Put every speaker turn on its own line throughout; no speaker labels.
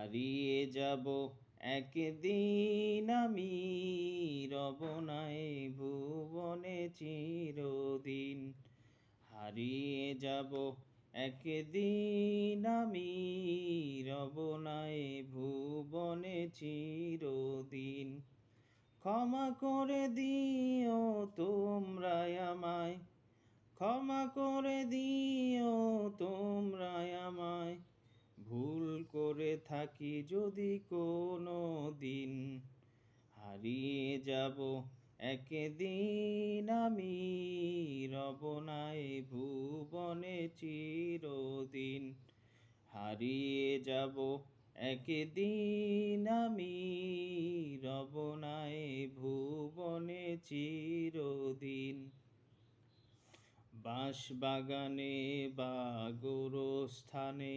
হারিয়ে যাব। একদিন আমি রবনায় ভুবনে চিরদিন হারিয়ে যাব। একদিন আমি রবনায় ভুবনে চিরদিন ক্ষমা করে দিও তোমরা আমায়। ক্ষমা করে দিও তোমরা আমায়। ভুল করে থাকি যদি কোনো দিন, হারিয়ে যাব একদিন আমি রবনায় ভুবনে চিরদিন, হারিয়ে যাব একদিন আমি রবনায় ভুবনে চিরদিন। বাঁশ বাগানে বা গোরস্থানে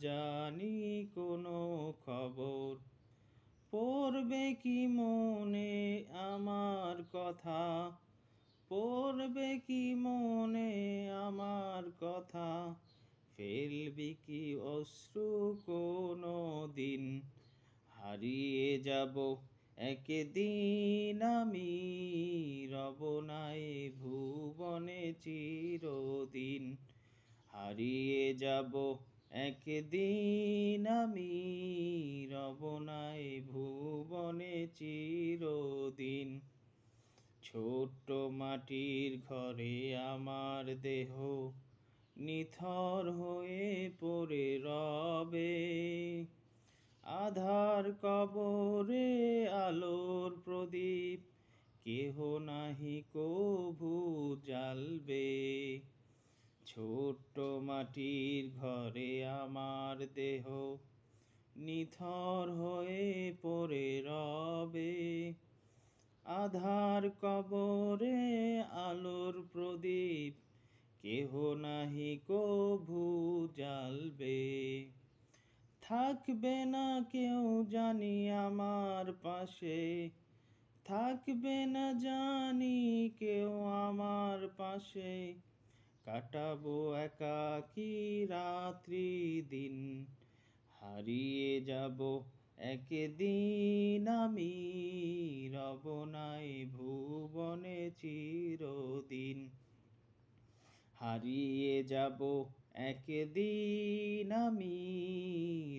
জানি কোনো খবর। পড়বে কি মনে আমার কথা? পড়বে কি মনে আমার কথা? ফেলবি কি অশ্রু কোনো দিন? হারিয়ে যাব একদিন আমি রবনায় ভুবনে চিরদিন। হারিয়ে যাব একদিন আমি রবনায় ভুবনে চিরদিন। ছোট্ট মাটির ঘরে আমার দেহ, নিথর হয়ে পড়ে রবে। আধার কবরে আলোর প্রদীপ, কেহ নাহি কভু জ্বালবে। ছোট্ট মাটির ঘরে আমার দেহ নিথর হয়ে পড়ে রবে। আধার কবরে আলোর প্রদীপ, কেহ নাহি কভু জ্বালবে। থাকবে না কেউ জানি আমার পাশে, থাকবে না জানি কেউ আমার পাশে। কাটাবো একাকি রাত্রি দিন? হারিয়ে যাব একদিন আমি রবনায় ভুবনে চিরদিন। হারিয়ে যাব একদিন আমি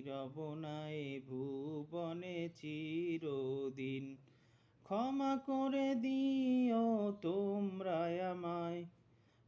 রবনায় ভুবনে চিরদিন। ক্ষমা করে দিও তোমরা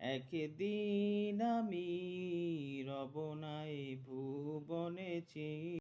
একদিন আমি রব নাই ভুবনে